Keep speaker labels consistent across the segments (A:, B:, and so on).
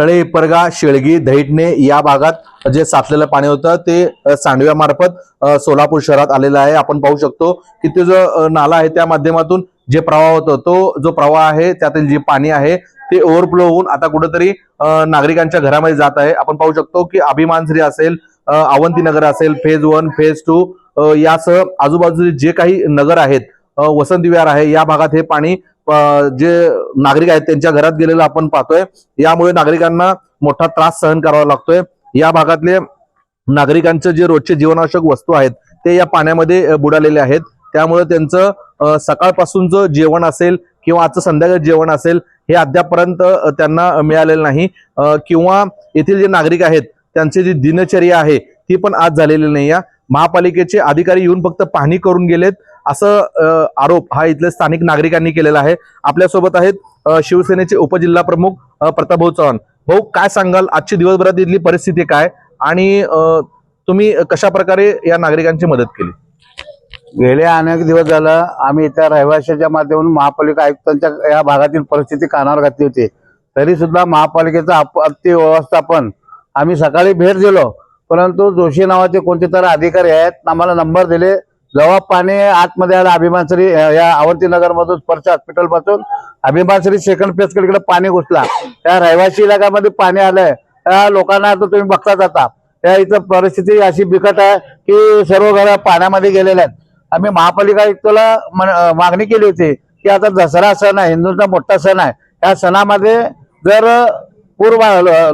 A: तळे परगा शेळगी दैठणे या भागात जे साचलेलं पाणी होतं ते सांडव्यामार्फत सोलापूर शहरात आलेलं आहे. आपण पाहू शकतो की तो जो नाला आहे त्या माध्यमातून जे प्रवाह होतो तो जो प्रवाह आहे त्यातील जे पाणी आहे ते ओव्हरफ्लो होऊन आता कुठेतरी नागरिकांच्या घरामध्ये जात आहे. आपण पाहू शकतो की अभिमानश्री असेल अवंतीनगर असेल फेज वन फेज टू यासह आजूबाजूचे जे काही नगर आहेत अ, वसंत विहार आहे या भागात हे पाणी जे नागरिक आहेत त्यांच्या घरात गेलेलं आपण पाहतोय. यामुळे नागरिकांना मोठा त्रास सहन करावा लागतोय. या भागातले नागरिकांचं जे रोजचे जीवनावश्यक वस्तू आहेत ते या पाण्यामध्ये बुडालेले आहेत. त्यामुळे त्यांचं सकाळपासूनचं जेवण असेल किंवा आजचं संध्याकाळी जेवण असेल हे अद्यापपर्यंत त्यांना मिळालेलं नाही. किंवा येथील जे नागरिक आहेत त्यांची जी दिनचर्या आहे ती पण आज झालेली नाही. आहे महापालिकेचे अधिकारी येऊन फक्त पाहणी करून गेलेत. असं आरोप हा इथल्या स्थानिक नागरिकांनी केलेला आहे. आपल्यासोबत आहेत शिवसेनेचे उपजिल्हा प्रमुख प्रतापभाऊ चव्हाण. भाऊ काय सांगाल? आजची दिवसभरात इथली परिस्थिती काय? आणि तुम्ही कशा प्रकारे या नागरिकांची मदत केली?
B: गेले अनेक दिवस झालं आम्ही इथं रहिवाशाच्या माध्यमातून महापालिका आयुक्तांच्या या भागातील परिस्थिती कानावर घातली होती. तरी सुद्धा महापालिकेचं आपत्ती व्यवस्थापन आम्ही सकाळी भेट दिलो. परंतु जोशी नावाचे कोणते तर अधिकारी आहेत आम्हाला नंबर दिले. जेव्हा पाणी आतमध्ये आलं अभिमानश्री या या अवंतीनगर मधून स्पर्श हॉस्पिटलपासून अभिमानश्री सेकंड फेजकडे पाणी घुसला. त्या रहिवासी इलाक्यामध्ये पाणी आलंय. त्या लोकांना आता तुम्ही बघताच आता. त्या इथं परिस्थिती अशी बिकट आहे की सर्व घर पाण्यामध्ये गेलेले आहेत. आम्ही महापालिका आयुक्तला मागणी केली होती की आता दसरा सण आहे हिंदूंचा मोठा सण आहे. या सणामध्ये जर पूर्व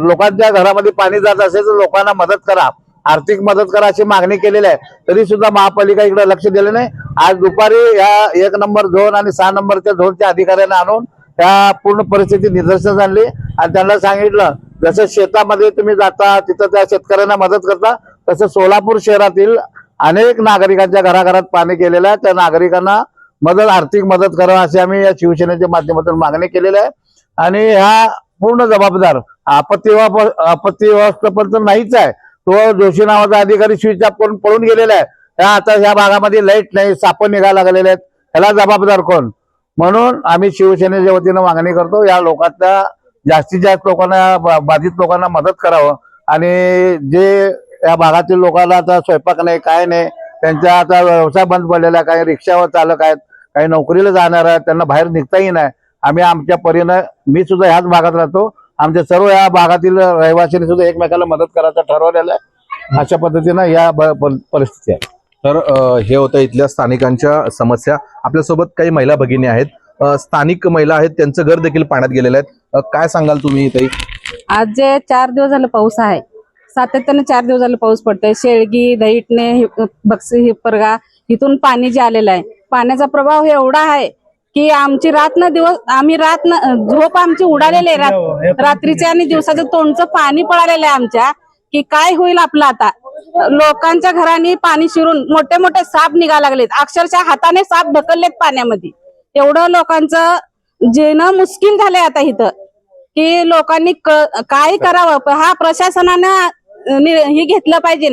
B: लोकांच्या घरामध्ये पाणी जात असेल तर लोकांना मदत करा. आर्थिक मदत करा अशी मागणी केलेली आहे. तरी सुद्धा महापालिका इकडे लक्ष दिलं नाही. आज दुपारी या एक नंबर झोन आणि सहा नंबरच्या झोनच्या अधिकाऱ्यांना आणून त्या पूर्ण परिस्थिती निदर्शन आणली. आणि त्यांना सांगितलं जसं शेतामध्ये तुम्ही जाता तिथं त्या शेतकऱ्यांना मदत करता तसं सोलापूर शहरातील अनेक नागरिकांच्या घराघरात पाणी गेलेलं आहे. त्या नागरिकांना मदत आर्थिक मदत करा अशी आम्ही या शिवसेनेच्या माध्यमातून मागणी केलेली आहे. आणि ह्या पूर्ण जबाबदार आपत्ती आपत्ती व्यवस्थापन तर नाहीच आहे. तो जोशी नावाचा अधिकारी स्विच ऑफ करून पळून गेलेला आहे. त्या आता ह्या भागामध्ये लाइट नाही साप निघायला लागलेले आहेत. ह्याला जबाबदार कोण? म्हणून आम्ही शिवसेनेच्या वतीनं मागणी करतो या लोकांच्या जास्तीत जास्त लोकांना बा- बाधित लोकांना मदत करावं. आणि जे या भागातील लोकांना आता स्वयंपाक नाही काय नाही त्यांचा आता व्यवसाय बंद पडलेला आहे काही रिक्षावर चालक आहेत काही नोकरीला जाणार आहेत त्यांना बाहेर निघताही नाही. आम्ही आमच्या परीनं मी सुद्धा ह्याच भागात राहतो. आमच्या सर्व या भागातील रहिवाशांनी सुद्धा एकमेकाला मदत करायचं ठरवलेलं आहे. अशा पद्धतीनं या ब- प- परिस्थिती आहे.
A: तर हे होतं इथल्या स्थानिकांच्या समस्या. आपल्यासोबत काही महिला भगिनी आहेत. स्थानिक महिला आहेत. त्यांचं घर देखील पाण्यात गेलेलं आहे. काय सांगाल तुम्ही ताई
C: आज जे चार दिवस झालं पाऊस आहे. सातत्याने चार दिवस झालं पाऊस पडतोय. शेळगी दैटणे हि- बक्सी हिपरगा इथून पाणी जे आलेलं आहे. पाण्याचा प्रभाव एवढा आहे की आमची रात्र दिवस आम्ही रात्र झोप आमची उडालेली आहे रात- रात्रीच्या आणि दिवसाचं तोंडचं पाणी पळालेलं आहे आमच्या की काय होईल आपलं आता? लोकांच्या घराने पाणी शिरून मोठे मोठे साप निघा लागलेत. अक्षरशः हाताने साप ढकललेत पाण्यामध्ये. एवढं लोकांचं जेणं मुश्किल झालंय आता इथं. की लोकांनी काय करावं? हा प्रशासनानं नि- हे घेतलं पाहिजे.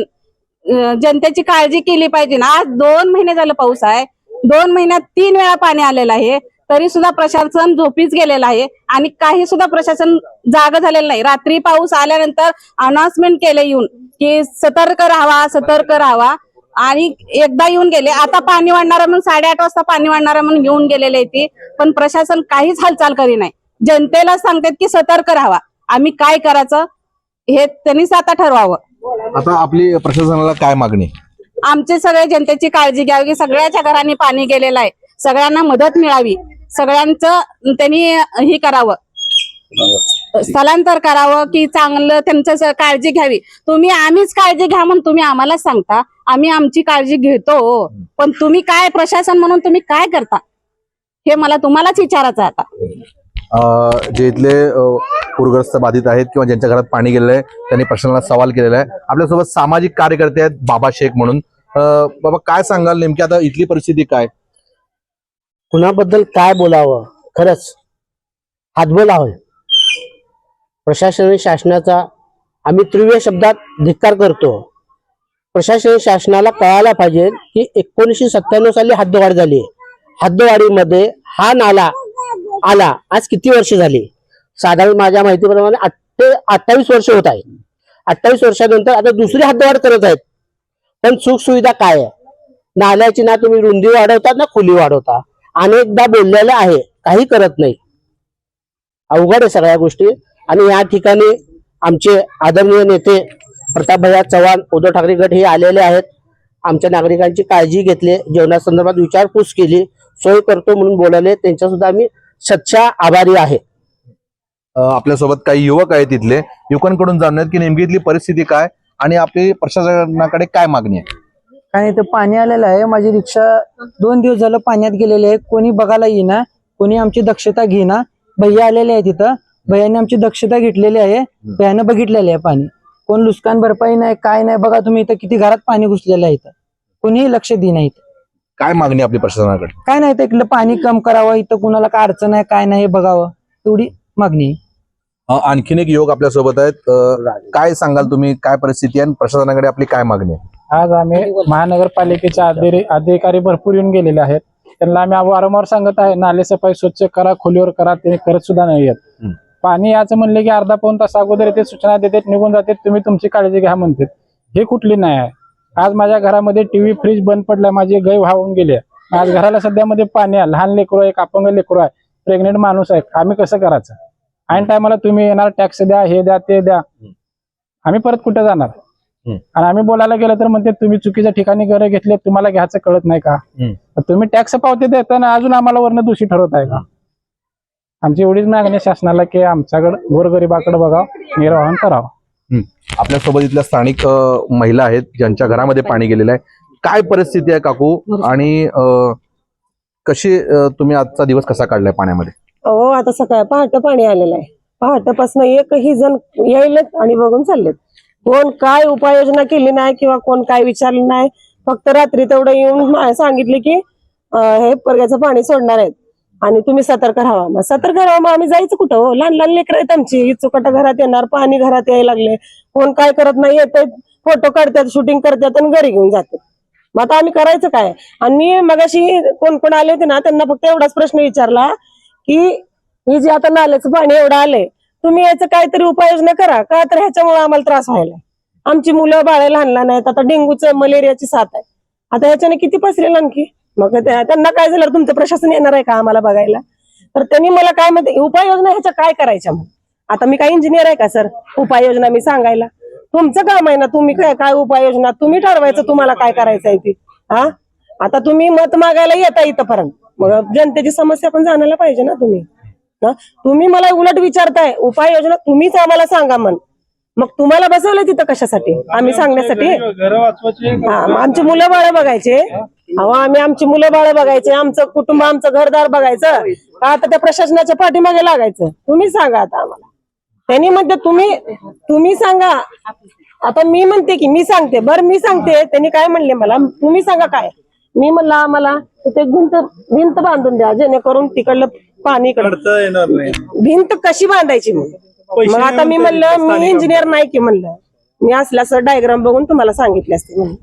C: जनतेची काळजी केली पाहिजे. आज दोन महिने झालं पाऊस आहे. दोन महिन्यात तीन वेळा पाणी आलेलं आहे तरी सुद्धा प्रशासन झोपीच गेलेलं आहे आणि काही सुद्धा प्रशासन जाग झालेलं नाही. रात्री पाऊस आल्यानंतर अनाउन्समेंट केलं येऊन की सतर्क राहावा सतर्क राहावा आणि एकदा येऊन गेले. आता पाणी वाढणार म्हणून साडेआठ वाजता पाणी वाढणार म्हणून येऊन गेलेले आहे पण प्रशासन काहीच हालचाल करी नाही. जनतेला सांगतात की सतर्क राहावा. आम्ही काय करायचं हे त्यांनीच आता ठरवावं.
A: आता आपली प्रशासनाला काय मागणी?
C: आमचे सगळे जनतेची काळजी घ्यावी की सगळ्याच्या घरांनी पाणी गेलेलं आहे. सगळ्यांना मदत मिळावी. सगळ्यांचं त्यांनी हे करावं. स्थलांतर करावं की चांगलं त्यांचं काळजी घ्यावी. तुम्ही आम्हीच काळजी घ्या म्हणून तुम्ही आम्हाला सांगता. आम्ही आमची काळजी घेतो. पण तुम्ही काय प्रशासन म्हणून तुम्ही काय करता? हे मला तुम्हालाच विचारायचं आहे आता.
A: जे इथले पूरग्रस्त बाधित आहेत किंवा ज्यांच्या घरात पाणी गेलेलं आहे त्यांनी प्रशासनाला सवाल केलेला आहे. आपल्यासोबत सामाजिक कार्यकर्ते आहेत बाबा शेख म्हणून. बाबा काय सांगाल नेमकी? आता इथली परिस्थिती काय?
D: कुणाबद्दल काय बोलावं? खरंच हातबोल आहे प्रशासन शासनाचा आम्ही तीव्र शब्दात धिक्कार करतो. प्रशासन शासनाला कळायला पाहिजे की एकोणीसशे सत्त्याण्णव साली हद्दवाढ झाली. हद्दवाढीमध्ये हा नाला आला. आज किती वर्ष झाली? साधारण माझ्या माहितीप्रमाणे ते अठ्ठावीस वर्ष होत आहे. अठ्ठावीस वर्षानंतर आता दुसरी हद्दवाढ करत आहेत. पण सुख सुविधा काय आहे? नाल्याची ना तुम्ही रुंदी वाढवता ना खुली वाढवता. अनेकदा बोललेलं आहे काही करत नाही. अवघड आहे सगळ्या गोष्टी. आणि या ठिकाणी आमचे आदरणीय नेते प्रतापभैया चव्हाण उद्धव ठाकरे गट हे आलेले आहेत. आमच्या नागरिकांची काळजी घेतली जेवणासंदर्भात विचारपूस केली सोय करतो म्हणून बोलावले त्यांच्या सुद्धा आम्ही सच्चा आभारी आहे.
A: आपल्यासोबत काही युवक आहेत तिथले युवकांकडून जाणण्यात की नेमकी इथली परिस्थिती काय? आणि आपली प्रशासनाकडे काय मागणी आहे?
E: आणि इथं पाणी आलेलं आहे. माझी रिक्षा दोन दिवस झालं पाण्यात गेलेली आहे. कोणी बघायला येईना. कोणी आमची दक्षता घेईना. भैया आलेले आहे तिथं भैयाने आमची दक्षता घेतलेली आहे. भैयानं बघितलेले आहे पाणी. कोण लुस्कान भरपाई नाही काय नाही. बघा तुम्ही इथं किती घरात पाणी घुसलेलं आहे इथं. कोणीही लक्ष देईना इथं.
A: काय मागणी आपली प्रशासनाकडे?
E: काय नाही इथं इकडलं पाणी कम करावं. इथं कुणाला काय अडचण आहे काय नाही हे बघावं. एवढी मागणी आहे.
A: आणखीन एक युवक आपल्यासोबत आहेत काय सांगाल तुम्ही? काय परिस्थिती आहे? आणि प्रशासनाकडे आपली काय मागणी आहे?
F: आज आम्ही महानगरपालिकेचे अधिकारी भरपूर येऊन गेलेले आहेत. त्यांना आम्ही वारंवार सांगत आहे नाले सफाई स्वच्छ करा खोलीवर करा ते करत सुद्धा नाही
A: हम्म.
F: पाणी याचं म्हणले की अर्धा पाऊन तास अगोदर येते सूचना देतात निघून जातात तुम्ही तुमची काळजी घ्या म्हणतात. हे कुठली नाही आहे? आज माझ्या घरामध्ये टीव्ही फ्रीज बंद पडलाय माझी गाय वाहून गेली. आज घराला सध्यामध्ये पाणी आहे. लहान लेकरू आहे एक अपंग लेकरू आहे प्रेग्नेंट माणूस आहे. आम्ही कसं करायचं? ऐन टायमाला तुम्ही येणार टॅक्स द्या हे द्या ते द्या. आम्ही परत कुठे जाणार. आणि आम्ही बोलायला गेलं तर म्हणते तुम्ही चुकीच्या ठिकाणी घरं घेतले तुम्हाला घ्यायचं कळत नाही का? तुम्ही टॅक्स पावते देताना अजून आम्हाला वरनं दोषी ठरवत आहे का? आमची एवढीच मागणी शासनाला की आमच्याकडे गोरगरिबाकडे बघावं निर्वाहन करावं.
A: आपल्यासोबत इथल्या स्थानिक महिला आहेत ज्यांच्या घरामध्ये पाणी गेलेलं आहे. काय परिस्थिती आहे काकू? आणि कशी तुम्ही आजचा दिवस कसा काढलाय पाण्यामध्ये?
G: हो आता सकाळ पहाट पाणी आलेलं आहे. पहाटेपासून एकही जण यायलेत आणि बघून चाललेत. कोण काय उपाययोजना केली नाही किंवा कोण काय विचारलं नाही. फक्त रात्री तेवढं येऊन सांगितले की हे परग्याचं पाणी सोडणार आहेत. आणि तुम्ही सतर्क राहा. मग सतर्क राहा मग आम्ही जायचं कुठं हो? लहान लहान लेकर आहेत आमची. चुकटा घरात येणार पाणी घरात यायला लागले. कोण काय करत नाही येत फोटो काढतात शूटिंग करतात आणि घरी घेऊन जातात. मग आता आम्ही करायचं काय? आणि मगाशी कोण कोण आले होते ना त्यांना फक्त एवढाच प्रश्न विचारला की ही जे आता नाल्याचं पाणी एवढं आलंय तुम्ही याचं काहीतरी उपाययोजना करा. का तर ह्याच्यामुळे आम्हाला त्रास व्हायला आमची मुलं बाळे लहान लहान आहेत आता डेंग्यूचं मलेरियाची साथ आहे. आता ह्याच्याने किती पसरेल आणखी? मग त्यांना काय झालं? तुमचं प्रशासन येणार आहे का आम्हाला बघायला? तर त्यांनी मला काय म्हणते उपाययोजना ह्याच्या काय करायच्या मग? आता मी काय इंजिनियर आहे का सर उपाययोजना मी सांगायला. तुमचं काम आहे ना तुम्ही काय काय उपाययोजना? तुम्ही ठरवायचं तुम्हाला काय करायचं आहे ती. हा? आता तुम्ही मत मागायला येता इथंपर्यंत. मग जनतेची समस्या पण जाणायला पाहिजे ना तुम्ही. ना? तुम्ही मला उलट विचारताय उपाययोजना तुम्हीच आम्हाला सांगा मन मग तुम्हाला बसवलं तिथं कशासाठी? आम्ही सांगण्यासाठी? हा आमची मुलं बाळ बघायचे. अहो आम्ही आमची मुलं बाळ बघायचे आमचं कुटुंब आमचं घरदार बघायचं. आता त्या प्रशासनाच्या पाठीमागे लागायचं? तुम्ही सांगा आता आम्हाला. त्यांनी म्हणते तुम्ही तुम्ही सांगा. आता मी म्हणते की मी सांगते. बरं मी सांगते. त्यांनी काय म्हणले मला? तुम्ही सांगा काय? मी म्हणलं आम्हाला तिथे भिंत भिंत बांधून द्या जेणेकरून तिकडलं पाणी भिंत कशी बांधायची मग? मग आता मी म्हणलं मी इंजिनियर नाही की म्हणलं. मी असल्यास डायग्राम बघून तुम्हाला सांगितले असते म्हणून.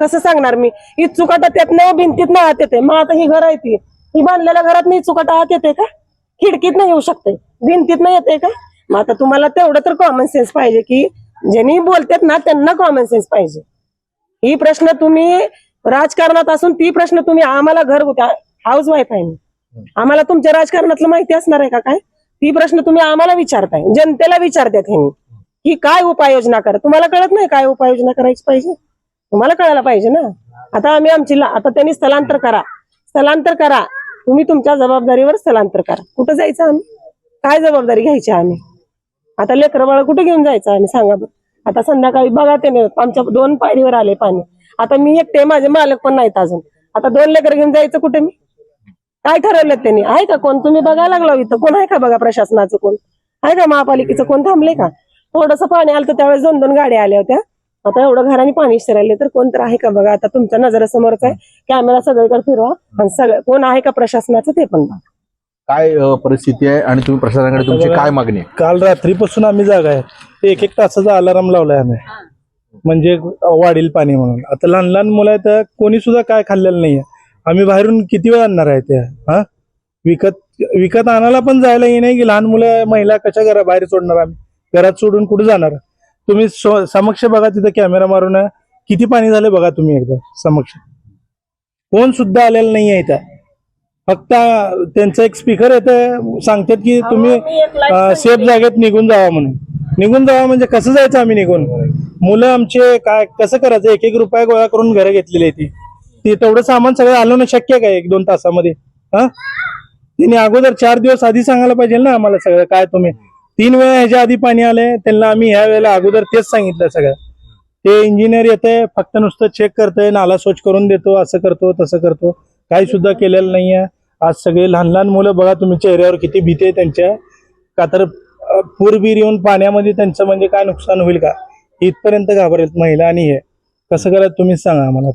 G: कसं सांगणार मी. ही चुकाटा त्यातनं भिंतीत आत येते. मग आता ही घर आहे ती. ही बांधलेल्या घरात मी चुकाटा आत येते का? खिडकीत येऊ शकते. भिंतीत येते का? मग आता तुम्हाला तेवढं तर कॉमन सेन्स पाहिजे की ज्यांनी बोलतात ना त्यांना कॉमन सेन्स पाहिजे. ही प्रश्न तुम्ही राजकारणात असून ती प्रश्न तुम्ही आम्हाला घर हाऊस वाईफ आहे मी. आम्हाला तुमच्या राजकारणातलं माहिती असणार आहे का काय? ती प्रश्न तुम्ही आम्हाला विचारताय. जनतेला विचारतात हे की काय उपाययोजना करा? तुम्हाला कळत नाही काय उपाययोजना करायची पाहिजे? तुम्हाला कळायला पाहिजे ना? आता आम्ही आमची आता त्यांनी स्थलांतर करा. स्थलांतर करा. तुम्ही तुमच्या जबाबदारीवर स्थलांतर करा. कुठं जायचं आम्ही? काय जबाबदारी घ्यायची आम्ही? आता लेकरं बाळ कुठे घेऊन जायचं आम्ही? सांगा आता संध्याकाळी बघा ते आमच्या दोन पायरीवर आले पाणी. आता मी एकटे माझे मालक पण नाहीत अजून. आता दोन लेकर घेऊन जायचं कुठे मी? काय ठरवलं त्यांनी? आहे का कोण? तुम्ही बघायला लागलो इथं. कोण आहे का बघा प्रशासनाचं कोण? आहे का महापालिकेचं कोण? थांबले का? थोडस पाणी आलं तर त्यावेळेस दोन दोन गाड्या आल्या होत्या. आता एवढं घराने पाणी शिरायले तर कोण तर आहे का बघा? आता तुमच्या नजरेसमोरच आहे. कॅमेरा सगळीकडे फिरवा. आणि सगळं कोण आहे का प्रशासनाचं ते पण बघा.
A: काय परिस्थिती आहे आणि तुम्ही प्रशासनाकडे तुमची काय मागणी आहे?
H: काल रात्रीपासून आम्ही जागा आहे. एक एक तासाचा अलाराम लावलाय आम्ही. म्हणजे वाढील पाणी म्हणून. आता लहान लहान मुलं आहेत कोणी सुद्धा काय खाल्लेलं नाहीये. आम्ही बाहेरून किती वेळ आणणार आहे त्या हा? विकत विकत आणायला पण जायला ये नाही की लहान मुलं महिला कशा घरा बाहेर सोडणार आम्ही? घरात सोडून कुठे जाणार? तुम्ही सो- समक्ष बघा तिथं कॅमेरा मारून किती पाणी झालं बघा तुम्ही एकदा समक्ष. कोण सुद्धा आलेलं नाही आहे इथं. फक्त त्यांचं एक स्पीकर येतं सांगतात की तुम्ही सेफ जागेत निघून जावा म्हणून. निघून जावा म्हणजे कसं जायचं आम्ही निघून? मुलं आमचे काय कसं करायचं? एक एक रुपया गोळा करून घरं घेतलेली आहे ती. तेवढं सामान सगळं आणणं शक्य काय एक दोन तासामध्ये? हा? तिने अगोदर चार दिवस आधी सांगायला पाहिजे ना आम्हाला सगळं काय तुम्ही? तीन वेळा ह्याच्या आधी पाणी आलंय त्यांना आम्ही ह्या वेळेला अगोदर तेच सांगितलं सगळं. ते इंजिनियर येते फक्त नुसतं चेक करतंय नाला स्वच्छ करून देतो असं करतो तसं करतो. काही सुद्धा केलेलं नाहीये. आज सगळे लहान लहान मुलं बघा तुम्ही चेहऱ्यावर किती भीती आहे त्यांच्या. का तर पूरबीर येऊन पाण्यामध्ये त्यांचं म्हणजे काय नुकसान होईल का? इथपर्यंत घाबरेल महिला आणि हे. कसं करा तुम्ही सांगा आम्हाला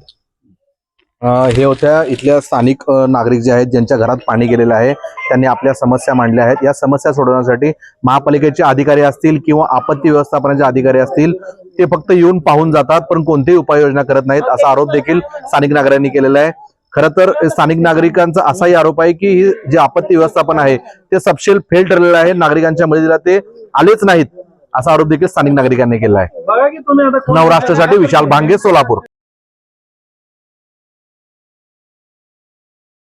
A: हे होत्या इथल्या स्थानिक नागरिक जे आहेत ज्यांच्या घरात पाणी गेलेलं आहे त्यांनी आपल्या समस्या मांडल्या आहेत. या समस्या सोडवण्यासाठी महापालिकेचे अधिकारी असतील किंवा आपत्ती व्यवस्थापनाचे अधिकारी असतील ते फक्त येऊन पाहून जातात पण कोणतीही उपाययोजना करत नाहीत असा आरोप देखील स्थानिक नागरिकांनी केलेला आहे. खरं तर स्थानिक नागरिकांचा असाही आरोप आहे की ही जे आपत्ती व्यवस्थापन आहे ते सपशेल फेल ठरलेलं आहे. नागरिकांच्या मदतीला ते आलेच नाहीत असा आरोप देखील स्थानिक नागरिकांनी केला आहे. नवराष्ट्रासाठी विशाल भांगे सोलापूर.